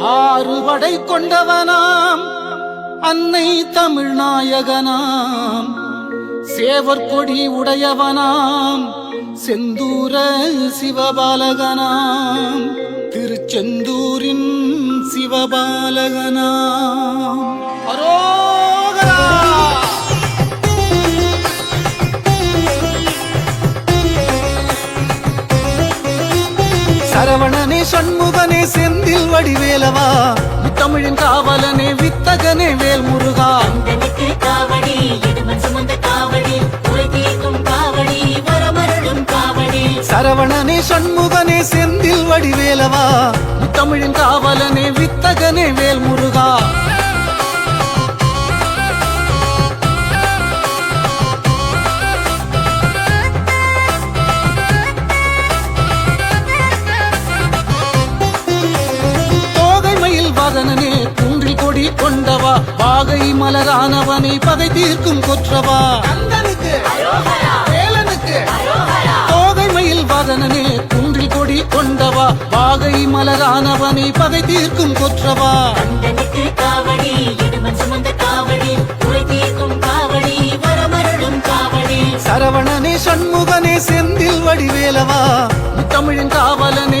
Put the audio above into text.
ஆறுபடை கொண்டவனாம் அன்னை தமிழ்நாயகனாம் சேவர் கொடி உடையவனாம் செந்தூர சிவபாலகனாம். திருச்செந்தூரின் சிவபாலகனாம். அரோ சரவணனே சண்முகனே செந்தில் வடிவேலவா? முத்தமிழின் காவலனே வித்தகனே வேல் முருகா காவடி சுமந்த காவடி காவடி வரமருளும் காவடி. சரவணனே சண்முகனே செந்தில் வடிவேலவா? முத்தமிழின் காவலனே வித்தகனே வேல் முருகா கொண்டவா வாகை மலரானவனை பகை தீர்க்கும் கொற்றவா? கந்தனுக்கு வேலனுக்கு. தோகை மயில் வாகனனே குன்றில் கொடி கொண்டவா? வாகை மலரானவனை பகை தீர்க்கும் கொற்றவா? சரவணனே சண்முகனே செந்தில் வடிவேலவா? முத்தமிழின் காவலனே